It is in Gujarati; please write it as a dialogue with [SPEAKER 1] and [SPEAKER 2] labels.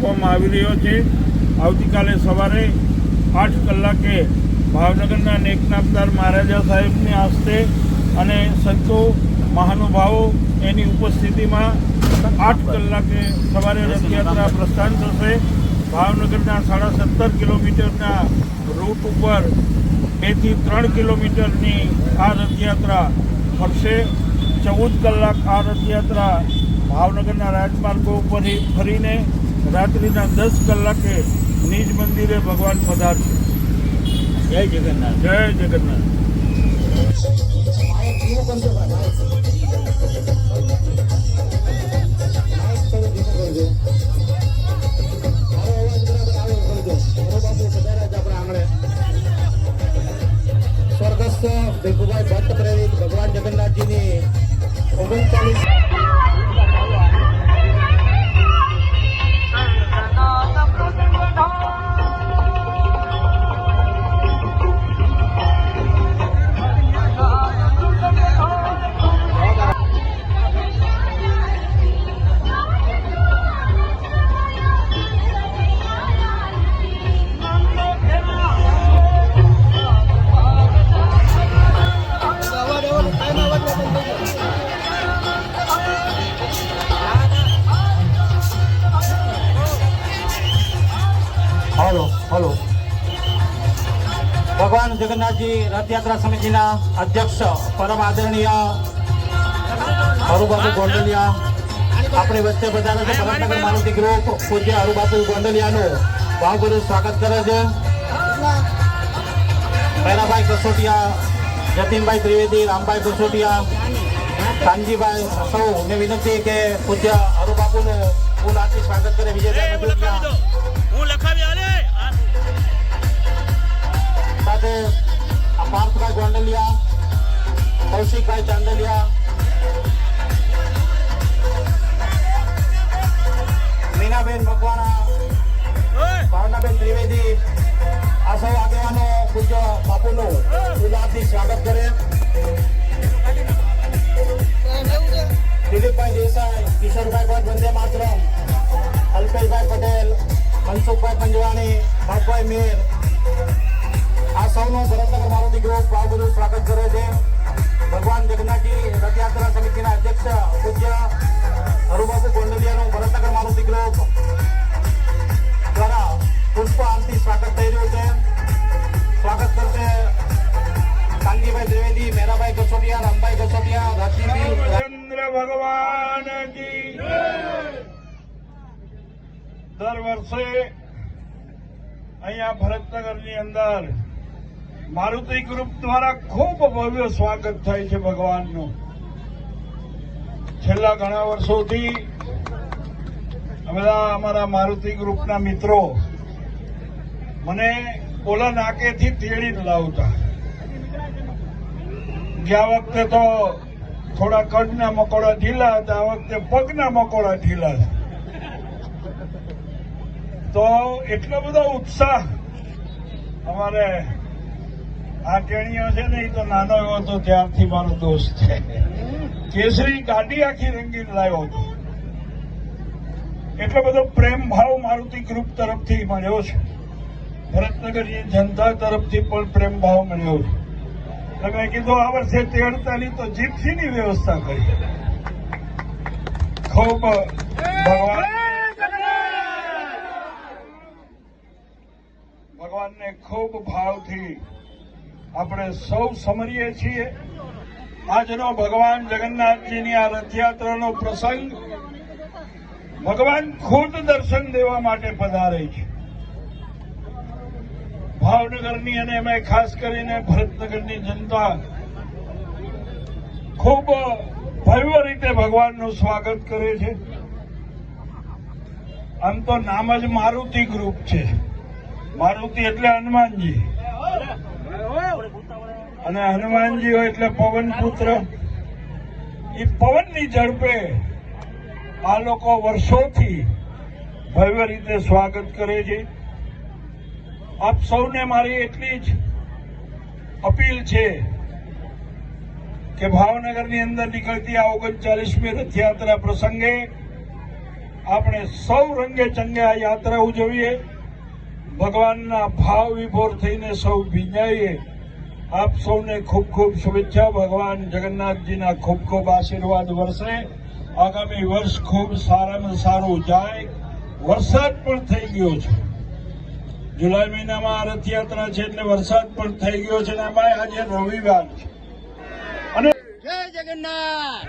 [SPEAKER 1] આપવામાં આવી રહ્યો છે. આવતીકાલે સવારે આઠ કલાકે ભાવનગરના નેકનામદાર મહારાજા સાહેબની હસ્તે અને સંતો મહાનુભાવો એની ઉપસ્થિતિમાં આઠ કલાકે સવારે રથયાત્રા પ્રસ્થાન થશે. ભાવનગરના સાડા સત્તર કિલોમીટરના રૂટ ઉપર બેથી ત્રણ કિલોમીટરની આ રથયાત્રા ફરશે. ચૌદ કલાક આ રથયાત્રા ભાવનગરના રાજમાર્ગો ઉપર ફરીને રાત્રિના દસ કલાકે નિજ મંદિરે ભગવાન પધારશે.
[SPEAKER 2] જય જગન્નાથ.
[SPEAKER 1] જય જગન્નાથ.
[SPEAKER 2] સ્વર્ગસ્થ ભીખુભાઈ ભટ્ટ પ્રેરિત ભગવાન જગન્નાથજીની ઓગણચાલીસ હલો હલો. ભગવાન જગન્નાથજી રથયાત્રા સમિતિના અધ્યક્ષ, પરમ આદરણીય હરુબાપુ ગોંડલિયા. આપણી વચ્ચે બધાને છે ભરતનગર મારુતિ ગ્રુપ પૂજ્ય હરુબાપુ ગોંડલિયાનું ભાવભર્યું સ્વાગત કરે છે. પહેલાભાઈ કસોટિયા, જતીનભાઈ ત્રિવેદી, રામભાઈ કસોટિયા, કાનજીભાઈ સૌને વિનંતી કે પૂજ્ય હરુબાપુનું ફૂલ આથી સ્વાગત કરે, વિજય
[SPEAKER 3] હું લખાવી
[SPEAKER 2] કૌશિકભાઈ ચાંદલિયા. મીનાબેન મકવાણા. ભાવનાબેન ત્રિવેદી. આ સૌ આગેવાનો પૂજ્ય બાપુનું ઉદારથી સ્વાગત કરે. દિલીપભાઈ દેસાઈ કિશોરભાઈ ભટ્ટ વંદે માતરમ અલ્પેશભાઈ પટેલ મનસુખભાઈ પંજવાણી ભાગભાઈ મેર. આ સૌનો ભરતનગર મારુતિ ગ્રુપ ભાવભર્યું સ્વાગત કરે છે. ભગવાન જગન્નાથજી રથયાત્રા સમિતિના અધ્યક્ષ પૂજ્ય હરુબાબુ ગોંડલિયાનું ભરતનગર મારુતિ ગ્રુપ દ્વારા પુષ્પ આરતી સ્વાગત થઈ રહ્યું છે સ્વાગત કરશે કાનજીભાઈ ત્રિવેદી મેરાભાઈ કસોટિયા રામભાઈ કસોટિયા રાજદીપી
[SPEAKER 1] ચંદ્ર ભગવાન કી દર વર્ષે અહીંયા ભરતનગરની અંદર મારુતિ ગ્રુપ દ્વારા ખૂબ ભવ્ય સ્વાગત થાય છે ભગવાનનું. છેલ્લા ઘણા વર્ષોથી બધા અમારા મારુતિ ગ્રુપના મિત્રો મને ઓલા નાકેથી તેડી લાવતા. ગયા વખતે તો થોડા કડના મકોડા ઢીલા હતા, આ વખતે પગના મકોડા ઢીલા છે તો એટલો બધો ઉત્સાહ અમારે આ છે ને તો નાનો એવો તો ત્યારથી મારો દોસ્ત છે. કેસરી ગાડી આખી રંગીન લાવ્યો હતો. એટલો બધો પ્રેમ ભાવ મારુતિ ગ્રુપ તરફથી મળ્યો છે. ભરતનગરની જનતા તરફથી પણ પ્રેમ ભાવ મળ્યો છે. એટલે કીધું આ વર્ષે તેડતાની તો જીપસીની વ્યવસ્થા કરી. ખૂબ ભગવાન ભગવાનને ખૂબ ભાવથી આપણે સૌ સમરીએ છીએ. આજનો ભગવાન જગન્નાથજીની આ રથયાત્રાનો પ્રસંગ ભગવાન ખુદ દર્શન દેવા માટે પધારે છે. ભાવનગરની અને એમાં ખાસ કરીને ભરતનગરની જનતા ખૂબ ભવ્ય રીતે ભગવાનનું સ્વાગત કરે છે. આમ તો નામ જ મારુતિ ગ્રુપ છે. મારુતિ એટલે હનુમાનજી. અને હનુમાનજી હોય એટલે પવન પુત્ર. એ પવનની ઝડપે આ લોકો વર્ષોથી ભવ્ય રીતે સ્વાગત કરે છે. આપ સૌને મારી એટલી જ અપીલ છે કે ભાવનગરની અંદર નીકળતી આ ઓગણચાલીસમી રથયાત્રા પ્રસંગે આપણે સૌ રંગે ચંગે આ યાત્રા ઉજવીએ. ભગવાનના ભાવ વિભોર થઈને સૌ ભીંજાઈએ. આપ સૌને ખૂબ ખૂબ શુભેચ્છા. ભગવાન જગન્નાથજીના ખૂબ ખૂબ આશીર્વાદ વરસે. આગામી વર્ષ ખૂબ સારામાં સારું જાય. વરસાદ પણ થઈ ગયો છે. જુલાઈ મહિનામાં રથયાત્રા છે એટલે વરસાદ પણ થઈ ગયો છે અને ભાઈ આજે રવિવાર છે. અને
[SPEAKER 3] જય જગન્નાથ!